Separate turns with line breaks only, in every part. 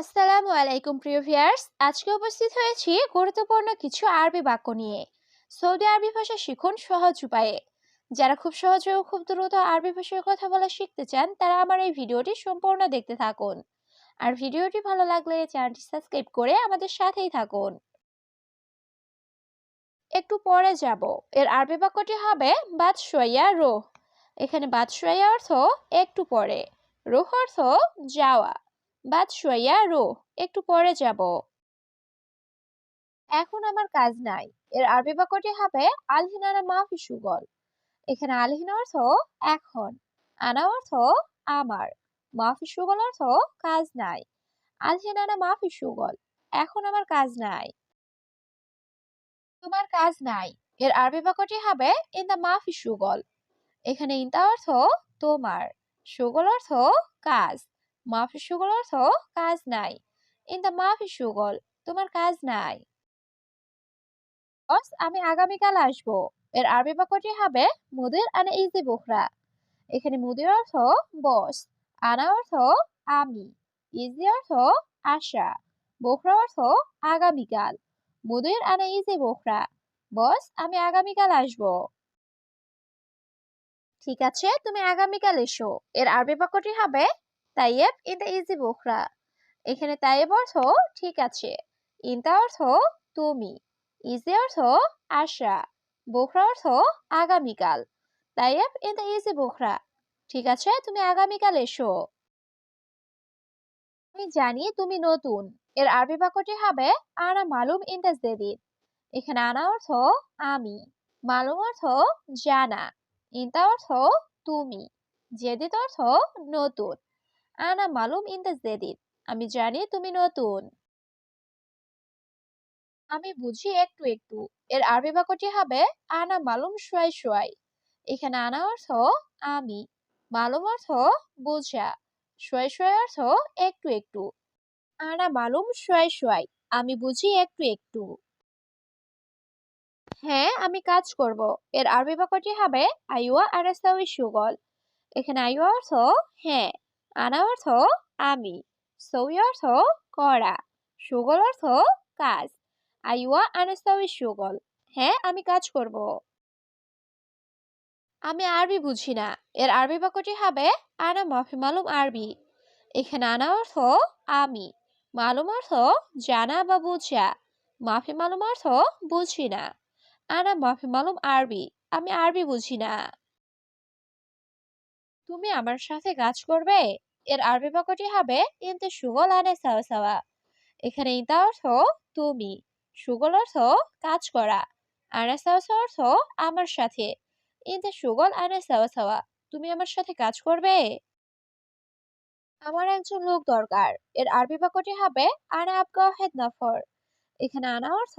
আসসালামু আলাইকুম, প্রিয় ভিউয়ার্স। আজকে উপস্থিত হয়েছি গুরুত্বপূর্ণ কিছু আরবি বাক্য নিয়ে। সৌদি আরবি ভাষা শিখুন সহজ উপায়ে। যারা খুব সহজে ও খুব দ্রুত আরবি ভাষায় কথা বলা শিখতে চান, তারা আমার এই ভিডিওটি সম্পূর্ণ দেখতে থাকুন। আর ভিডিওটি ভালো লাগলে চ্যানেলটি সাবস্ক্রাইব করে আমাদের সাথেই থাকুন। একটু পরে যাব। এর আরবি বাক্যটি হবে বাদশোয়া রো এখানে বাদশোয়া অর্থ একটু পরে। রোহ অর্থ যাওয়া। বাদ শোয়া রো একটু পরে যাব। এখন আমার কাজ নাই। এর আরবি বাক্যটি হবে আলহিনানা মাফি সুগল। এখানে আলহিন অর্থ এখন, আনা অর্থ আমার। মাফি সুগল অর্থ কাজ নাই। আলহিনানা মাফি সুগল, এখন আমার কাজ নাই। তোমার কাজ নাই। এর আরবি বাক্যটি হবে ইন দা মাফি সুগল। এখানে ইনতা অর্থ তোমার। সুগল অর্থ কাজ। সুগল অর্থ কাজ নাই। ইন সুগল, তোমার কাজ নাই। আমি আগামীকাল আসব। এর আরবি বাক্যটি হবে মুদির ইজি বুখরা। এখানে মুদির অর্থ বস আনা অর্থ আমি, ইজি অর্থ আশা, বোখরা অর্থ আগামীকাল। মুদির আনা ইজি বোখরা বস আমি আগামীকাল আসব। ঠিক আছে, তুমি আগামীকাল এসো। এর আরবি বাক্যটি হবে তাইয়েব ইন দ্য ইজি বুখরা। এখানে তাইয়েব অর্থ ঠিক আছে, ইনতা অর্থ তুমি, ইজি অর্থ আশা বুখরা অর্থ আগামীকাল। তাইয়েব ইন দ্য ইজি বুখরা, ঠিক আছে, তুমি আগামীকাল এসো। আমি জানি তুমি নতুন, এর আরবি বাক্যটি হবে আনা মালুম ইন দ্য জেদিদ। এখানে আনা অর্থ আমি, মালুম অর্থ জানা, ইনতা অর্থ তুমি, জেদিদ অর্থ নতুন। আনা মালুম ইন দ্য জেদিদ। আমি জানি তুমি নতুন। আমি বুঝি একটু একটু। এর আরবি বাক্যটি হবে, আনা মালুম সোয়াই সোয়াই এখানে আনা অর্থ, আমি। মালুম অর্থ, বোঝা। সোয়াই সোয়াই অর্থ, একটু একটু। আনা মালুম সোয়াই সোয়াই আমি বুঝি একটু একটু। হ্যাঁ আমি কাজ করব। এর আরবি বাক্যটি হবে আইওয়া আরাস্তাউই সুগল। এখানে আইওয়া অর্থ হ্যাঁ। আনা অর্থ আমি সৌই অর্থ করা, সুগল অর্থ কাজ। আইওয়া আনাস্তাউই সুগল। হ্যাঁ আমি কাজ করব। আমি আরবি বুঝি না। এর আরবি বাক্যটি হবে, আনা মাফি মালুম আরবি। এখানে আনা অর্থ আমি। মালুম অর্থ জানা বা বুঝা। মাফি মালুম অর্থ বুঝি না। আনা মাফি মালুম আরবি। আমি আরবি বুঝি না। তুমি আমার সাথে কাজ করবে? এর আরবি বাক্যটি হবে ইনতে সুগল আনে সাওয়া সাওয়া। এখানে ইনতা অর্থ তুমি, সুগল অর্থ কাজ করা আনা সাওয়া অর্থ আমার সাথে। ইনতে সুগল আনে সাওয়া সাওয়া, তুমি আমার সাথে কাজ করবে? আমার একজন লোক দরকার, এর আরবি বাক্যটি হবে আনা আবগা হেদ নফর। এখানে আনা অর্থ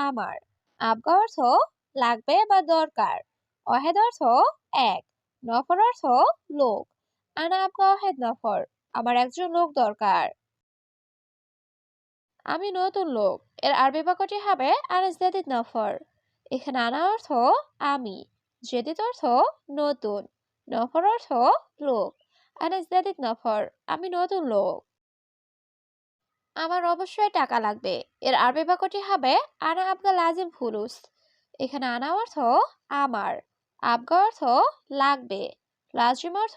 আমার, আবগা অর্থ লাগবে বা দরকার অহেদ অর্থ এক। নফর অর্থ লোক। আনা আবগা অহেদ নফর, আমার একজন লোক দরকার। আমি নতুন লোক, এর আরবি বাক্যটি হবে আনাস জাদিদ নফর। এখানে আনা অর্থ আমি, জেদিদ অর্থ নতুন, নফর অর্থ লোক। জাদিদ নফর, আমি নতুন লোক। আমার অবশ্যই টাকা লাগবে, এর আরবি বাক্যটি হবে আনা আবগা লাজিম ফুলুস। এখানে আনা অর্থ আমার। আবগা অর্থ লাগবে, লাজিম অর্থ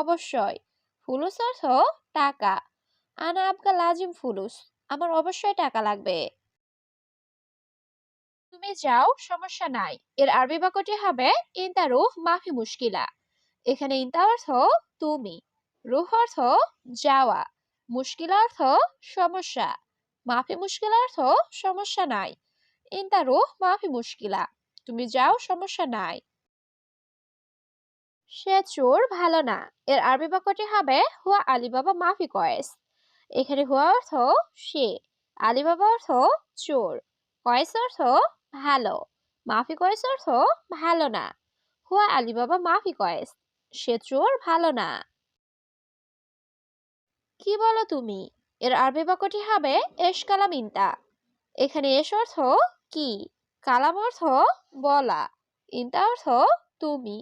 অবশ্যই, ফুলুস অর্থ টাকা। আনা আবগা লাজিম ফুলুস, আমার অবশ্যই টাকা লাগবে। তুমি যাও, সমস্যা নাই, এর আরবি বাক্যটি হবে ইনতা রুহ মাফি মুশকিলা। এখানে ইনতা অর্থ তুমি, রুহ অর্থ যাওয়া, মুশকিলা অর্থ সমস্যা, মাফি মুশকিলা অর্থ সমস্যা নাই ইনতা রুহ মাফি মুশকিলা। তুমি যাও, সমস্যা নাই। সে চোর ভালো না। এর আরবি বাক্যটি হবে, হুয়া আলিবাবা মাফি কয়েস। এখানে হুয়া অর্থ সে, আলিবাবা অর্থ চোর, কয়েস অর্থ ভালো, মাফি কয়েস অর্থ ভালো না। হুয়া আলিবাবা মাফি কয়েস, সে চোর ভালো না। কি বলো তুমি? এর আরবি বাক্যটি হবে, এস কালাম ইনতা। এখানে এস অর্থ কি, কালাম অর্থ বলা, ইন্তা অর্থ তুমি।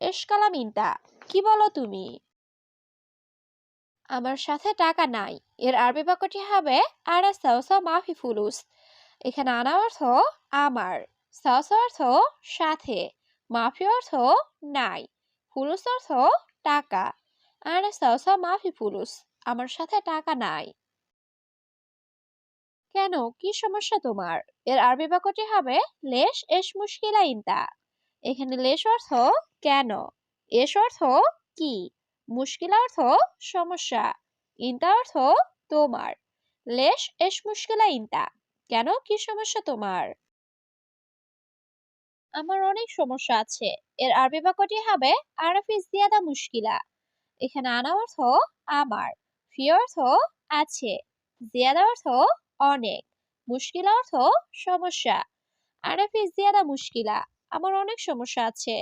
এস কালাম ইনতা কি বলো তুমি? আমার সাথে টাকা নাই, এর আরবি বাক্যটি হবে সাউসা মাফি ফুলুস। এখানে আনা অর্থ, আমার। সাউসা অর্থ, সাথে। মাফি অর্থ, নাই। ফুলুস অর্থ, টাকা। আনা সাউসা মাফি ফুলুস, আমার সাথে টাকা নাই। কেন? কি সমস্যা তোমার? এর আরবি বাক্যটি হবে, লেশ এস মুশকিলা ইনতা এখানে লেশ অর্থ কেন? এস অর্থ কি? মুশকিল অর্থ সমস্যা। ইনতা অর্থ তোমার। লেশ এস মুশকিলা ইনতা। কেন? কি সমস্যা তোমার? আমার অনেক সমস্যা আছে। এর আরবি বাক্যটি হবে আরফি জিয়াদা মুশকিলা। এখানে আনা অর্থ আমার। ফি অর্থ আছে। জিয়াদা অর্থ অনেক। মুশকিলা অর্থ সমস্যা। আরফি জিয়াদা মুশকিলা। আমার অনেক সমস্যা আছে।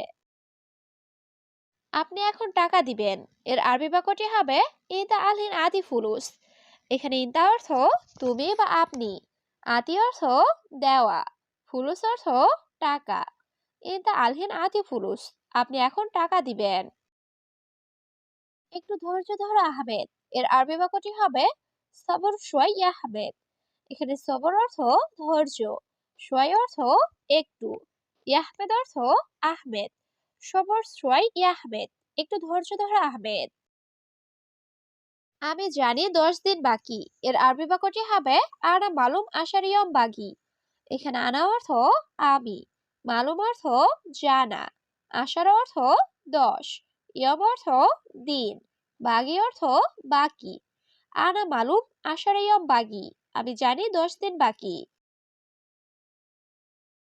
আপনি এখন টাকা দিবেন। এর আরবি বাক্যটি হবে, ইদা আলহিন আদি ফুলুস। এখানে ইদা অর্থ, তুমি বা আপনি। আতি অর্থ, দেওয়া। ফুলুস অর্থ, টাকা। ইদা আলহিন আদি ফুলুস। আপনি এখন টাকা দিবেন। একটু ধৈর্য ধরো, আহমেদ। এর আরবি বাক্যটি হবে, সবর সোয়াই আহমেদ। এখানে সবর অর্থ, ধৈর্য। সোয়াই অর্থ, একটু। ইয়াহমেদ অর্থ আহমেদ। সবর সোয়াই ইয়াহমেদ। একটু ধৈর্য ধরো আহমেদ। আমি জানি দশ দিন বাকি। এর আরবি বাক্যটি হবে, আনা মালুম আশারিয়ম বাগি। এখানে আনা অর্থ, আমি। মালুম অর্থ, জানা। আশার অর্থ, দশ। ইয়ম অর্থ, দিন। বাগি অর্থ, বাকি। আনা মালুম আশারিয়ম বাগি। আমি জানি দশ দিন বাকি।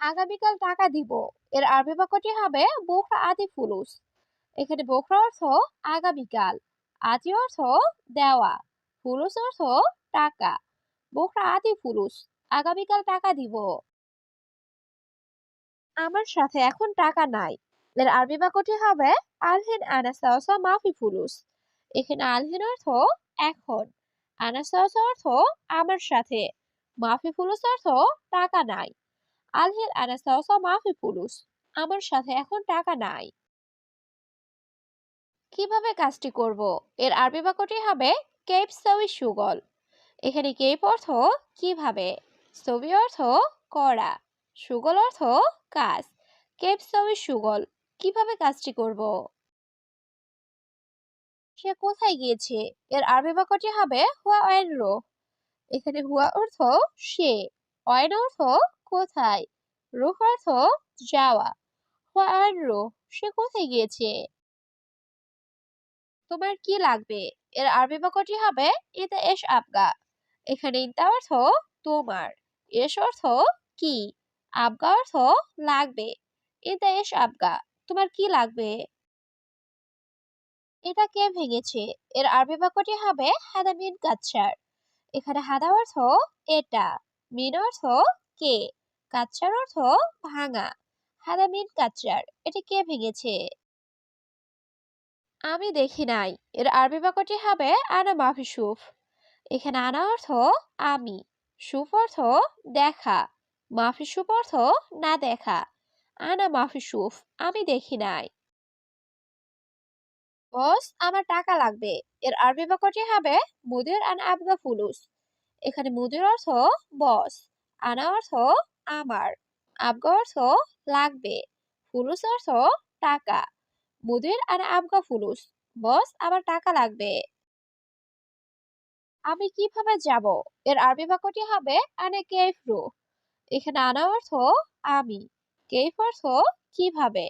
আগামীকাল টাকা দিব। এর আরবি বাক্যটি হবে বোখরা আদি ফুলুস। এখানে বোখরা অর্থ আগামীকাল। আদি অর্থ দেওয়া। ফুলুস অর্থ টাকা। বোখরা আদি ফুলুস, আগামীকাল টাকা দিব। আমার সাথে এখন টাকা নাই। এর আরবি বাক্যটি হবে আলহিন আনাসাউসা মাফি ফুলুস। এখানে আলহিন অর্থ এখন। আনাসাউসা অর্থ আমার সাথে। মাফি ফুলুস অর্থ টাকা নাই। আলহিন আনাসাউসা মাফি ফুলুস আমার সাথে এখন টাকা নাই। কীভাবে কাজটি করব? এর আরবি বাক্যটি হবে, কেপ সাউই সুগল এখানে কেপ অর্থ, কীভাবে ছবি অর্থ, করা সুগল অর্থ, কাজ কেপ সাউই সুগল কীভাবে কাজটি করব? সে কোথায় গিয়েছে? এর আরবি বাক্যটি হবে, হুয়া ওয়েন রো এখানে হুয়া অর্থ, সে ওয়েন অর্থ কোথায়? রুহ অর্থ যাওয়া। হুয়া ওয়েন রো, সে কোথায় গিয়েছে? তোমার কি লাগবে? এর আরবি বাক্যটি হবে ইতা এস আবগা। এখানে ইন্তা অর্থ তোমার। এস অর্থ কি? আবগা অর্থ লাগবে। ইতা এস আবগা। তোমার কি লাগবে? এটা কে ভেঙেছে? এর আরবি বাক্যটি হবে, হাদা মিন কাচ্চার এখানে হাদা অর্থ এটা। মিন অর্থ কে? কাচ্চার অর্থ ভাঙা। হাদা মিন কাচ্চার এটা কে ভেঙেছে? আমি দেখি নাই। এর আরবি বাক্যটি হবে আনা মাফি সুফ। এখানে আনা অর্থ আমি, সুফ অর্থ দেখা, মাফি সুফ অর্থ না দেখা। আনা মাফি সুফ, আমি দেখি নাই। বস, আমার টাকা লাগবে। এর আরবি বাক্যটি হবে মুদির আন আবগা ফুলুস। এখানে মুদির অর্থ বস, আনা অর্থ আমার আবগা অর্থ লাগবে। ফুলুস অর্থ টাকা। মুদির আর আবগা ফুলুস। বস, আমার টাকা লাগবে। আমি কীভাবে যাব? এর আরবি বাক্যটি হবে, আনে কেফরু এখানে আনা অর্থ, আমি। কেফ অর্থ কীভাবে?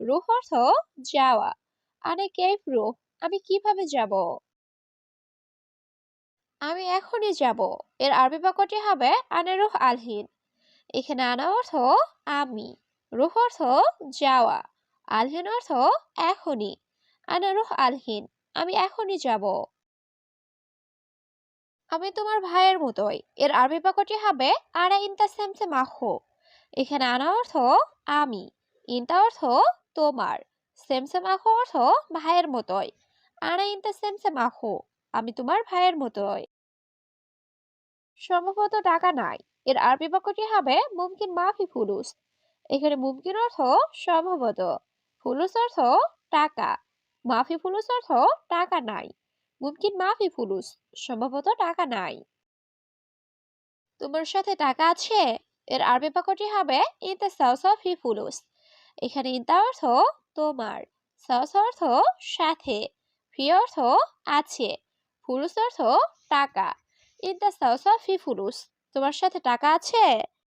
রুহ অর্থ যাওয়া। আনে কেফরু আমি কীভাবে যাব? আমি এখনই যাব। এর আরবি বাক্যটি হবে, আনে রুহ আলহিন। এখানে আনা অর্থ আমি। রুহ অর্থ যাওয়া। আলহিন অর্থ এখনই। আনা রুহ আলহিন, আমি এখনই যাব। আমি তোমার ভাইয়ের মতোই। এর আরবি বাক্যটি হবে, আনা ইনতা সেমসে মাখো এখানে আনা অর্থ, আমি। ইনতা অর্থ, তোমার। সেমসে মাখো অর্থ, ভাইয়ের মতোই। আনা ইনতা সেমসে মাখো আমি তোমার ভাইয়ের মতোই। সম্ভবত টাকা নাই। এর আরবি বাক্যটি হবে মুমকিন মাফি ফুলুস। এখানে মুমকিন অর্থ সম্ভবত। ফুলুস অর্থ টাকা। মাফি ফুলুস অর্থ টাকা নাই। মুমকিন মাফি ফুলুস, সম্ভবত টাকা নাই। তোমার সাথে টাকা আছে? এর আরবি বাক্যটি হবে ইনতা সাউসা ফি ফুলুস। এখানে ইনতা অর্থ তোমার, সাউস অর্থ সাথে, ফি অর্থ আছে, ফুলুস অর্থ টাকা। ইনতা সাউসা ফি ফুলুস। তোমার সাথে টাকা আছে?